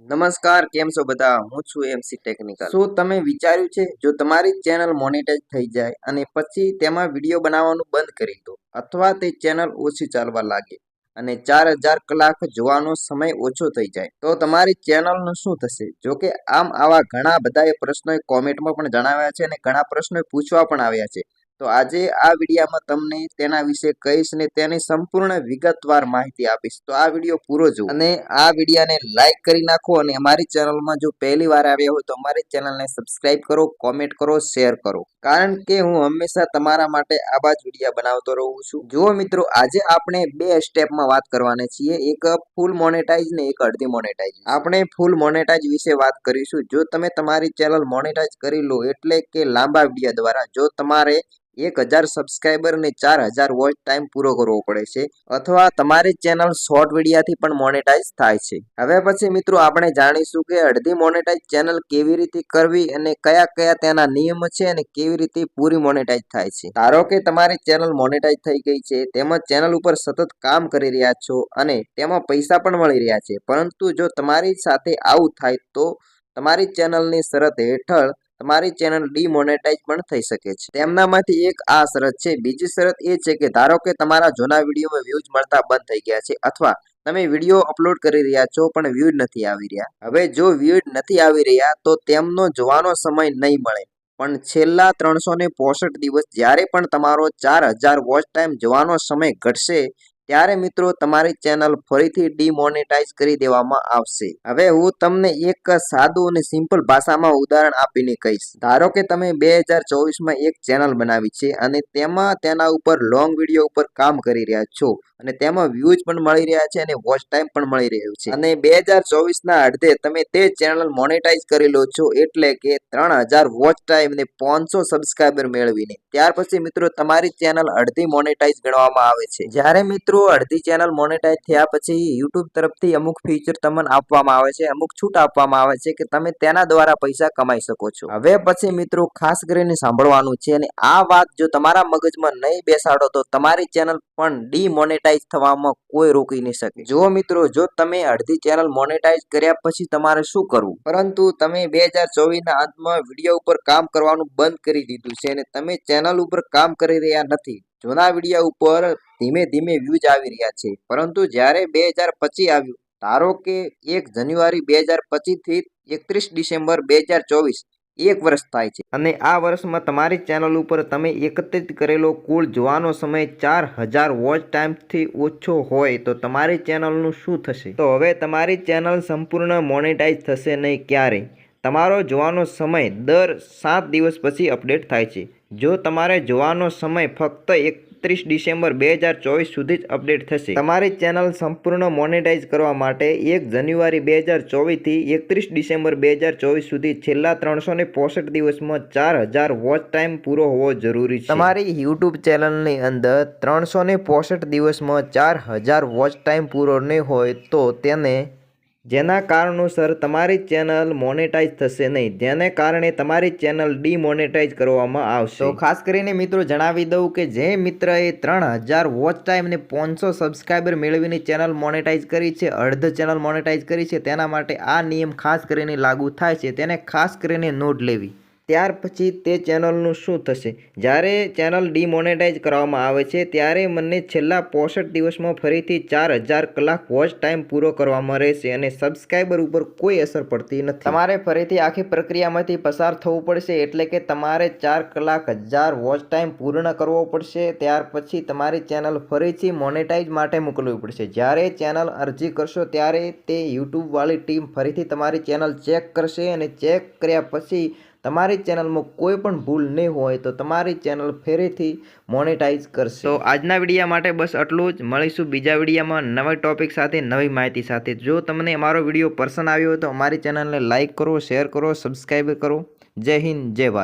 નમસ્કાર, કેમ છો બધા? હું છું એમસી ટેકનિકલ શું તમે વિચાર્યું છે, જો તમારી ચેનલ મોનેટાઈઝ થઈ જાય અને પછી તેમાં વીડિયો બનાવવાનું બંધ કરી દો, અથવા તે ચેનલ ઓછી ચાલવા લાગે અને ચાર હજાર કલાક જોવાનો સમય ઓછો થઈ જાય, તો તમારી ચેનલનું શું થશે? જો કે આમ આવા ઘણા બધાએ પ્રશ્નોએ કોમેન્ટમાં પણ જણાવ્યા છે અને ઘણા પ્રશ્નો પૂછવા પણ આવ્યા છે. તો આજે આ વિડીયામાં તમને તેના વિશે કહીશ ને તેની સંપૂર્ણ વિગતવાર માહિતી આપીશ. તો આ વીડિયો પૂરો જુઓ. અને આ વિડીયાને લાઈક કરી નાખો અને અમારી ચેનલમાં જો પહેલી વાર આવ્યા હોય તો અમારી ચેનલને સબસ્ક્રાઇબ કરો કોમેન્ટ કરો શેર કરો. કારણ કે હું હંમેશા તમારા માટે આવા જ વિડીયા બનાવતો રહું છું. જુઓ મિત્રો, આજે આપણે બે સ્ટેપમાં વાત કરવાની છીએ. એક ફૂલ મોનેટાઈઝ ને એક અડધી મોનેટાઈઝ આપણે ફૂલ મોનેટાઈઝ વિશે વાત કરીશું. જો તમે તમારી ચેનલ મોનેટાઈઝ કરી લો એટલે કે લાંબા વિડીયા દ્વારા, જો તમારે એક હજાર સબસ્ક્રાઈબર ને ચાર હજાર વોચ ટાઈમ પૂરો કરવો પડે છે, અથવા તમારી ચેનલ શોર્ટ વિડીયાથી પણ મોનેટાઈઝ થાય છે. હવે પછી મિત્રો આપણે જાણીશું કે અડધી મોનેટાઈઝ ચેનલ કેવી રીતે કરવી અને કયા કયા તેના નિયમો છે અને કેવી રીતે પૂરી મોનેટાઈઝ થાય છે. ધારો કે તમારી ચેનલ મોનેટાઈઝ થઈ ગઈ છે, તેમજ ચેનલ ઉપર સતત કામ કરી રહ્યા છો અને તેમાં પૈસા પણ મળી રહ્યા છે, પરંતુ જો તમારી સાથે આવું થાય તો તમારી ચેનલની શરત હેઠળ તમારી ચેનલ ડીમોનેટાઈઝ પણ થઈ શકે છે. તેમનામાંથી એક આ શરત છે. બીજી શરત એ છે કે ધારો કે તમારા જૂના વિડીયોમાં વ્યૂઝ મળતા બંધ થઈ ગયા છે અથવા તમે વીડિયો અપલોડ કરી રહ્યા છો પણ વ્યૂઝ નથી આવી રહ્યા. હવે જો વ્યૂઝ નથી આવી રહ્યા તો તેમનો જોવાનો સમય નહીં મળે. પણ છેલ્લા ત્રણસો ને પોસઠ દિવસ જ્યારે પણ તમારો ચાર હજાર વોચ ટાઈમ જોવાનો સમય ઘટશે ત્યારે મિત્રો તમારી ચેનલ ફરીથી ડીમોનેટાઈઝ કરી દેવામાં આવશે. હવે હું તમને એક સાદું અને સિમ્પલ ભાષામાં ઉદાહરણ આપીને કહીશ. ધારો કે તમે બે હજાર ચોવીસમાં એક ચેનલ બનાવી છે અને તેમાં તેના ઉપર લોંગ વીડિયો ઉપર કામ કરી રહ્યા છો અને તેમાં વ્યૂઝ પણ મળી રહ્યા છે અને વોચ ટાઈમ પણ મળી રહ્યો છે. અને બે હજાર ચોવીસના અડધે તમે તે ચેનલ મોનેટાઈઝ કરી લો છો એટલે કે ત્રણ હજાર વોચ ટાઈમ ને પાંચસો સબસ્ક્રાઈબર મેળવીને. ત્યાર પછી મિત્રો તમારી ચેનલ અડધી મોનેટાઈઝ ગણવામાં આવે છે. જ્યારે મિત્રો અડધી ચેનલ મોનેટાઈઝ થયા પછી યુટ્યુબ તરફથી અમુક ફીચર તમને આપવામાં આવે છે, અમુક છૂટ આપવામાં આવે છે કે તમે તેના દ્વારા પૈસા કમાઈ શકો છો. હવે પછી મિત્રો ખાસ કરીને સાંભળવાનું છે અને આ વાત જો તમારા મગજમાં નહીં બેસાડો તો તમારી ચેનલ પણ ડીમોનેટાઈઝ થવામાં કોઈ રોકી નહીં શકે. જો મિત્રો, જો તમે અડધી ચેનલ મોનેટાઈઝ કર્યા પછી તમારે શું કરવું? પરંતુ તમે બે હજાર ચોવીસના અંતમાં વીડિયો ઉપર કામ કરવાનું બંધ કરી દીધું છે અને તમે ચેનલ ઉપર કામ કરી રહ્યા નથી. જૂના વિડિયા ઉપર ધીમે ધીમે વ્યૂઝ આવી રહ્યા છે. પરંતુ જ્યારે બે હજાર પચીસ આવ્યું, ધારો કે એક જાન્યુઆરી બે હજાર પચીસથી એકત્રીસ ડિસેમ્બર બે હજાર ચોવીસ, એક વર્ષ થાય છે. અને આ વર્ષમાં તમારી ચેનલ ઉપર તમે એકત્રિત કરેલો કુલ જોવાનો સમય ચાર હજાર વોચ ટાઈમથી ઓછો હોય તો તમારી ચેનલનું શું થશે? તો હવે તમારી ચેનલ સંપૂર્ણ મોનેટાઈઝ થશે નહીં ક્યારેય. તમારો જોવાનો સમય દર સાત દિવસ પછી અપડેટ થાય છે. જો તમારે જોવાનો સમય ફક્ત એકત્રીસ ડિસેમ્બર બે હજાર ચોવીસ સુધી જ અપડેટ થશે. તમારી ચેનલ સંપૂર્ણ મોનેટાઇઝ કરવા માટે એક જાન્યુઆરી બે હજાર ચોવીસથી એકત્રીસ ડિસેમ્બર બે હજાર ચોવીસ સુધી છેલ્લા ત્રણસો ને પોસઠ દિવસમાં ચાર હજાર વોચ ટાઈમ પૂરો હોવો જરૂરી છે. તમારી યુટ્યુબ ચેનલની અંદર ત્રણસો ને પોસઠ દિવસમાં ચાર હજાર વોચ ટાઈમ પૂરો નહીં હોય તો તેને જેના કારણોસર તમારી ચેનલ મોનેટાઈઝ થશે નહીં. જેને કારણે તમારી ચેનલ ડીમોનેટાઈઝ કરવામાં આવશે. તો ખાસ કરીને મિત્રો જણાવી દઉં કે જે મિત્રએ ત્રણ હજાર વોચ ટાઈમ અને પાંચસો સબસ્ક્રાઈબર મેળવીને ચેનલ મોનેટાઈઝ કરી છે અડધ ચેનલ મોનેટાઈઝ કરી છે, તેના માટે આ નિયમ ખાસ કરીને લાગુ થાય છે. તેને ખાસ કરીને નોટ લેવી. ત્યાર પછી તે ચેનલનું શું થશે? જ્યારે ચેનલ ડીમોનેટાઈઝ કરવામાં આવે છે, ત્યારે મને છેલ્લા પોસઠ દિવસમાં ફરીથી ચાર હજાર કલાક વોચ ટાઈમ પૂરો કરવામાં રહેશે અને સબસ્ક્રાઈબર ઉપર કોઈ અસર પડતી નથી. તમારે ફરીથી આખી પ્રક્રિયામાંથી પસાર થવું પડશે એટલે કે તમારે ચાર કલાક હજાર વોચ ટાઈમ પૂર્ણ કરવો પડશે. ત્યાર પછી તમારી ચેનલ ફરીથી મોનેટાઈઝ માટે મોકલવી પડશે. જ્યારે ચેનલ અરજી કરશો, ત્યારે તે યુટ્યુબવાળી ટીમ ફરીથી તમારી ચેનલ ચેક કરશે અને ચેક કર્યા પછી તમારી ચેનલમાં કોઈ પણ ભૂલ નહીં હોય તો તમારી ચેનલ ફરીથી મોનેટાઈઝ કરશે. તો આજના વિડીયા માટે બસ આટલું જ. મળીશું બીજા વિડીયામાં નવા ટોપિક સાથે, નવી માહિતી સાથે. જો તમને અમારો વીડિયો પસંદ આવ્યો હોય તો અમારી ચેનલને લાઇક કરો, શેર કરો, સબસ્ક્રાઈબ કરો. જય હિન્દ, જય ભારત.